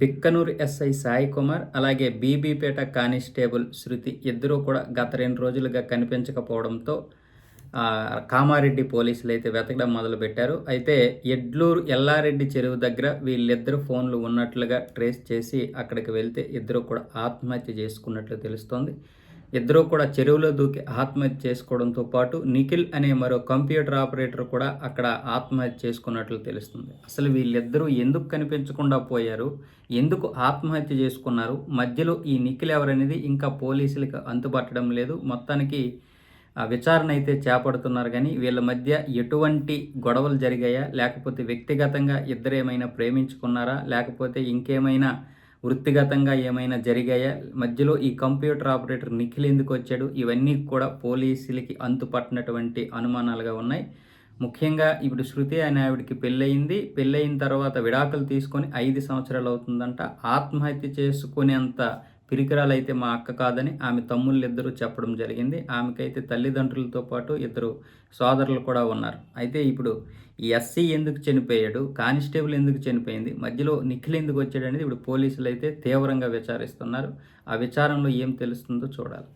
Bikkanoor SI Sai Kumar అలాగే Bibipet constable శృతి ఇద్దరూ కూడా గత రెండు రోజులుగా కనిపించకపోవడంతో కామారెడ్డి పోలీసులు అయితే వెతకడం మొదలుపెట్టారు. అయితే ఎడ్లూరు ఎల్లారెడ్డి చెరువు దగ్గర వీళ్ళిద్దరు ఫోన్లు ఉన్నట్లుగా ట్రేస్ చేసి అక్కడికి వెళ్తే ఇద్దరు కూడా ఆత్మహత్య చేసుకున్నట్లు తెలుస్తోంది. ఇద్దరూ కూడా చెరువులో దూకి ఆత్మహత్య చేసుకోవడంతో పాటు నిఖిల్ అనే మరో కంప్యూటర్ ఆపరేటర్ కూడా అక్కడ ఆత్మహత్య చేసుకున్నట్లు తెలుస్తుంది. అసలు వీళ్ళిద్దరూ ఎందుకు కనిపించకుండా పోయారు? ఎందుకు ఆత్మహత్య చేసుకున్నారు? మధ్యలో ఈ నిఖిల్ ఎవరనేది ఇంకా పోలీసులకు అంతుపట్టడం లేదు. మొత్తానికి ఆ విచారణ అయితే చేపడుతున్నారు కానీ వీళ్ళ మధ్య ఎటువంటి గొడవలు జరిగాయా? లేకపోతే వ్యక్తిగతంగా ఇద్దరు ఏమైనా ప్రేమించుకున్నారా? లేకపోతే ఇంకేమైనా వృత్తిగతంగా ఏమైనా జరిగాయా? మధ్యలో ఈ కంప్యూటర్ ఆపరేటర్ నిఖిల్ ఎందుకు వచ్చాడు? ఇవన్నీ కూడా పోలీసులకి అంతుపట్టినటువంటి అనుమానాలుగా ఉన్నాయి. ముఖ్యంగా ఇప్పుడు శృతి అనే ఆవిడకి పెళ్ళయింది. పెళ్ళయిన తర్వాత విడాకులు తీసుకొని ఐదు సంవత్సరాలు అవుతుందంట. ఆత్మహత్య చేసుకునేంత పిరికిరాలు అయితే మా అక్క కాదని ఆమె తమ్ముళ్ళిద్దరూ చెప్పడం జరిగింది. ఆమెకైతే తల్లిదండ్రులతో పాటు ఇద్దరు సోదరులు కూడా ఉన్నారు. అయితే ఇప్పుడు ఈ ఎస్సీ ఎందుకు చనిపోయాడు? కానిస్టేబుల్ ఎందుకు చనిపోయింది? మధ్యలో నిఖిల్ ఎందుకు వచ్చాడు అనేది ఇప్పుడు పోలీసులు అయితే తీవ్రంగా విచారిస్తున్నారు. ఆ విచారంలో ఏం తెలుస్తుందో చూడాలి.